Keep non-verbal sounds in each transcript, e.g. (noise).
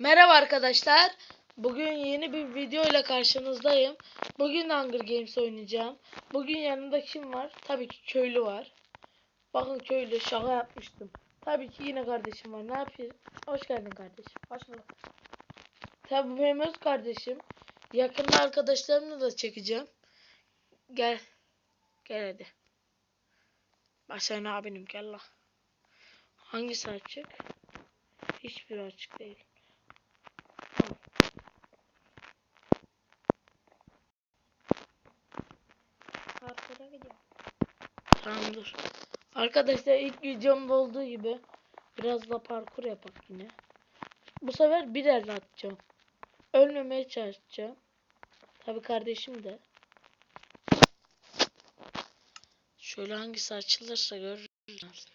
Merhaba arkadaşlar. Bugün yeni bir video ile karşınızdayım. Bugün Hunger Games oynayacağım. Bugün yanımda kim var? Tabii ki köylü var. Bakın köylü şaka yapmıştım. Tabii ki yine kardeşim var. Ne yapayım? Hoş geldin kardeşim. Hoş bulduk. Tabii benim öz kardeşim. Yakında arkadaşlarımla da çekeceğim. Gel. Gel hadi. Bak abinim gel la. Hangisi açık? Hiçbir açık değil. Parkura gidiyorum. Tamam. Arkadaşlar ilk videomda olduğu gibi biraz da parkur yapak yine. Bu sefer bir el atacağım. Ölmemeye çalışacağım. Tabi kardeşim de. Şöyle hangisi açılırsa görürüz.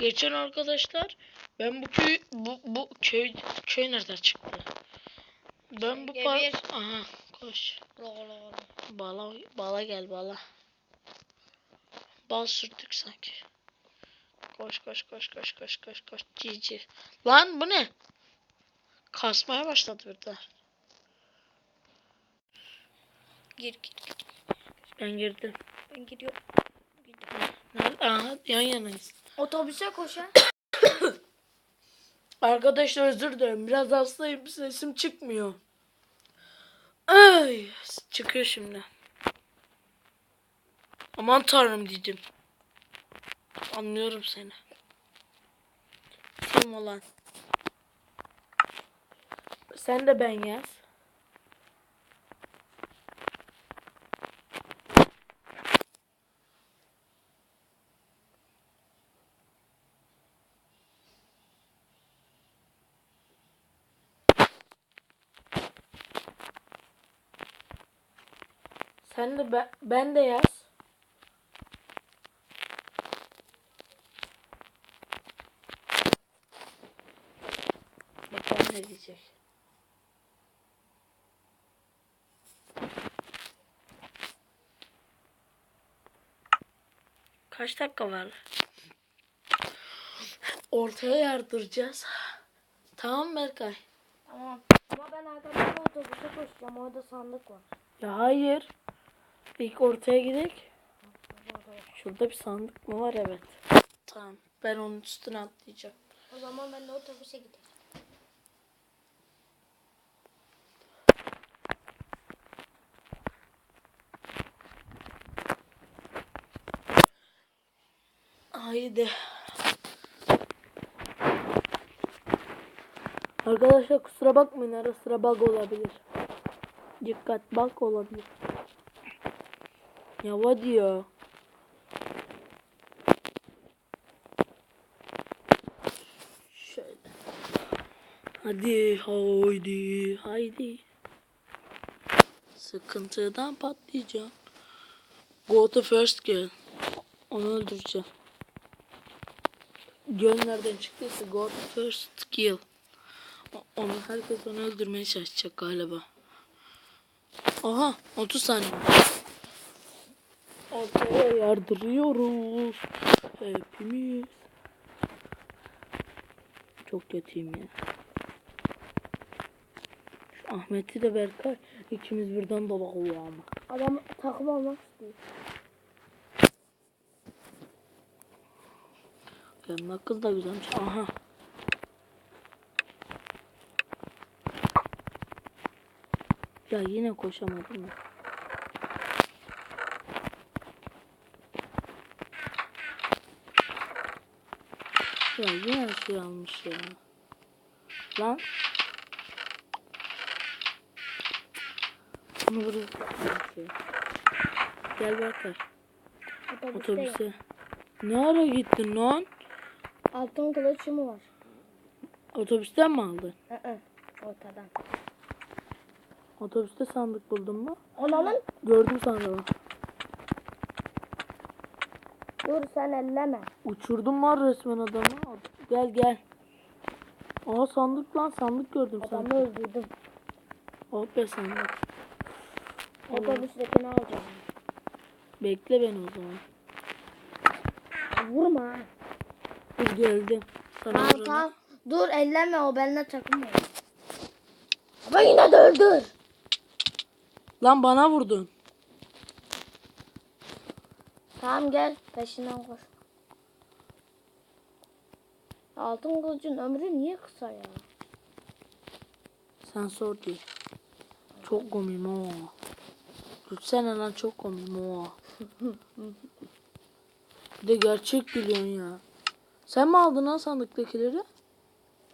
Geçen arkadaşlar ben bu köy bu, bu köy köy nereden çıktı? Ben bu par aha koş. Bala bala gel bala. Bal sürttük sanki. Koş koş koş koş koş koş koş. Cici. Lan bu ne? Kasmaya başladı burada. Gir gir gir. Ben girdim. Ben gidiyorum. Nerede? Aha yan yanayız. Otobüse koşan. Arkadaşlar özür dilerim. Biraz hastayım. Sesim çıkmıyor. Ay, çıkıyor şimdi. Aman tanrım dedim. Anlıyorum seni. Kim olan? Sen de ben yaz. Sen de ben, ben de yaz. Bakalım ne diyecek. Kaç dakika var? Ortaya yardıracağız. Tamam Berkay? Tamam. Ama ben arkadan otobüse koşacağım. Orada sandık var. Ya hayır. İlk ortaya gidelim. Şurada bir sandık mı var? Evet. Tamam. Ben onun üstüne atlayacağım. O zaman ben de otobüse giderim. Haydi. Arkadaşlar kusura bakmayın ara sıra bug olabilir. Dikkat bug olabilir. Ya hadi ya. Şöyle. Hadi haydi haydi. Sıkıntıdan patlayacağım. Go to first kill. Onu öldüreceğim. Göl nereden çıktıysa go to first kill. Onu herkes onu öldürmeye çalışacak galiba. Aha 30 saniye. Ortaya yardırıyoruz. Hepimiz. Çok kötüyüm ya. Şu Ahmet'i de Berkay ikimiz birden dolak oluyor ama. Adam takım olmak istiyor. Yanına kız da güzelmiş. Aha. Ya yine koşamadım ya. Ya yine şey almış ya. Lan. Bunu buraya. Gel. Otobüste. Otobüse. Ne ara gittin lan? Altın kılıçı mı var? Otobüsten mi aldın? Hı hı. Ortadan. Otobüste sandık buldun mu? Onalın. Gördüm sandığı. Dur sen elleme. Uçurdum var resmen adamı. Gel gel. Aa sandık lan sandık gördüm sandık. Adamı öldürdüm. Oh be sandık. Otobüstekini alacağım. Bekle beni o zaman. Vurma. Dur geldim. Sana Tamam tamam. Dur elleme o benimle takım var. Ama yine de öldür. Lan bana vurdun. Tamam gel peşinden koş. Altın kılıcın ömrü niye kısa ya? Sen sor diye. Çok komiyim o. Gülsene lan çok komiyim o. Bir de gerçek gülüyorsun ya. Sen mi aldın lan sandıktakileri?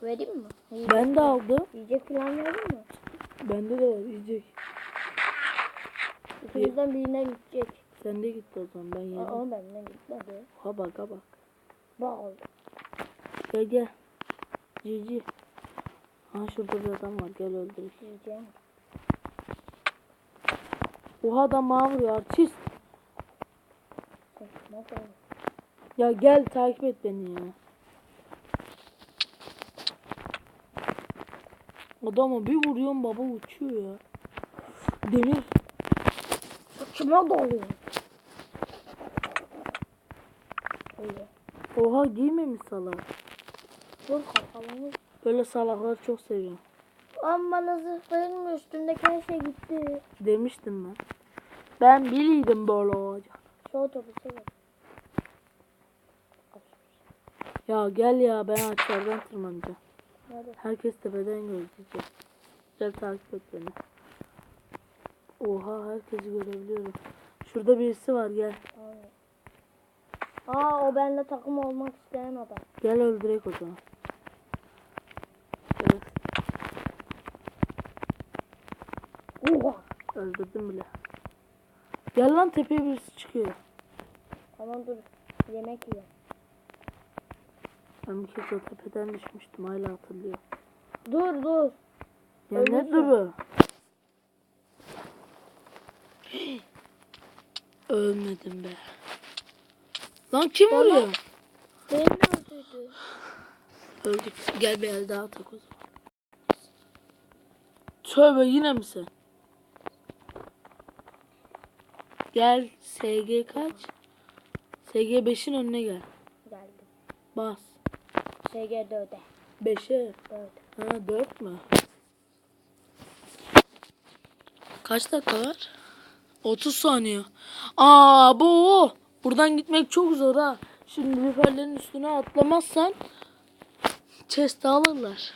Vereyim mi? Yiyecek, Ben de aldım. yiyecek falan vereyim mi? Bende de var yiyecek. İkimizden birine gidecek. Sen de git o zaman ben yerim. Aa benimle gitmedi. Ha bak ha bak. Bak oldu. Gel gel. Cici. Ha şurada bir adam var gel öldür. Yiyeceğim. Oha adam bana vuruyor artist. Ya gel takip et beni ya. Adama bir vuruyorum baba uçuyor ya. Demir. Saçma doluyor. Öyle. Oha giymemiş salak. Dur kafamı. Böyle salakları çok seviyorum. Ama bana zırh verilmiyor. Üstümdeki her şey gitti. Demiştim ben. Ben biliydim böyle olacak. Şu otobüse bak. Ya gel ya ben ağaçlardan tırmanacağım. Nerede? Herkes tepeden gözleyecek. Gel takip et beni. Oha herkesi görebiliyorum. Şurada birisi var gel. Aynen. Aa o benimle takım olmak isteyen adam. Gel öldürek o zaman. Evet Oha. öldürdüm bile. Gel lan tepeye birisi çıkıyor. Tamam dur. Yemek yiyor. Ben bir kez o tepeden düşmüştüm hala hatırlıyorum. Dur dur. Ya ne duru? (gasps) Ölmedim be. Lan kim Bana- vuruyor? Beni öldürdü. Öldük. Gel bir el daha atak o zaman. Tövbe yine mi sen? Gel SG kaç? SG 5'in önüne gel. Geldim. Bas. SG 4'e. 5'e. 4. Ha 4 mü? Kaç dakika var? 30 saniye. Aa bu. Buradan gitmek çok zor ha. Şimdi lüferlerin üstüne atlamazsan chest alırlar.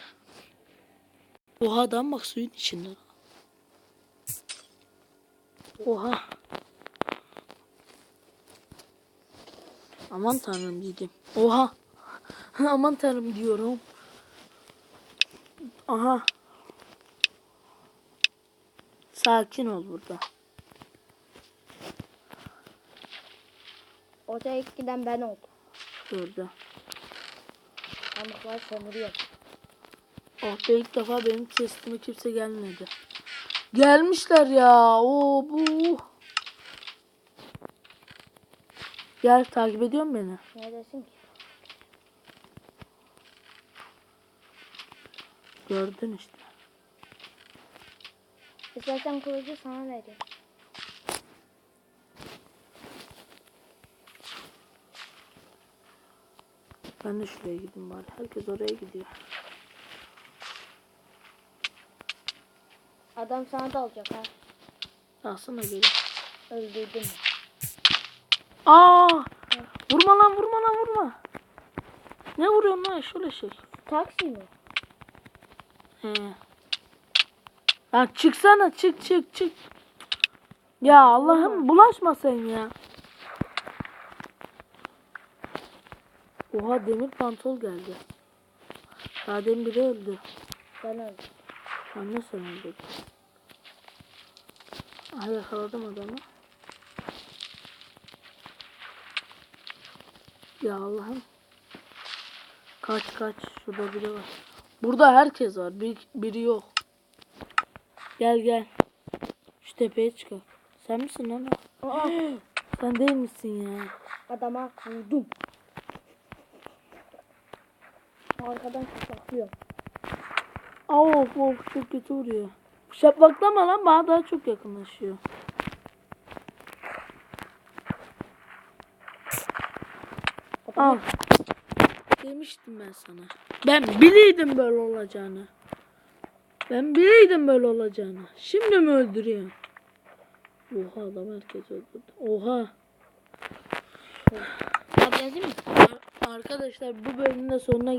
Oha adam bak suyun içinde. Oha. Aman tanrım dedim. Oha. (laughs) Aman tanrım diyorum. Aha. Sakin ol burada. Ortaya ilk giden ben oldum. Şurada. Pamuklar sömürüyor. Be ilk defa benim testime kimse gelmedi. Gelmişler ya. Oo bu. Gel takip ediyor musun beni? Neredesin ki? Gördün işte. İstersen kılıcı sana vereyim. Ben de şuraya gideyim bari. Herkes oraya gidiyor. Adam sana dalacak ha. Alsana geri. Öldürdüm. Aa! Vurma lan vurma lan vurma. Ne vuruyorsun lan şöyle şey. Taksi mi? He. Ya çıksana çık çık çık. Ya Allah'ım bulaşma sen ya. Oha demir pantol geldi. Daha demin biri öldü. Ben öldüm. Sen öldü. Aha yakaladım adamı. Ya Allah'ım. Kaç kaç. Şurada biri var. Burada herkes var. Bir, biri yok. Gel gel. Şu tepeye çıkar. Sen misin lan? Aa, (gasps) Sen değil misin ya? adama vurdum. Arkadan. Aa, Of of çok kötü vuruyor. Şaplaklama lan bana daha çok yakınlaşıyor. Al. Demiştim ben sana. Ben biliydim böyle olacağını. Ben biliydim böyle olacağını. Şimdi mi öldürüyorsun? Oha adam herkes öldürdü. Oha. Abi yazayım mı? Arkadaşlar bu bölümün de sonuna geldik.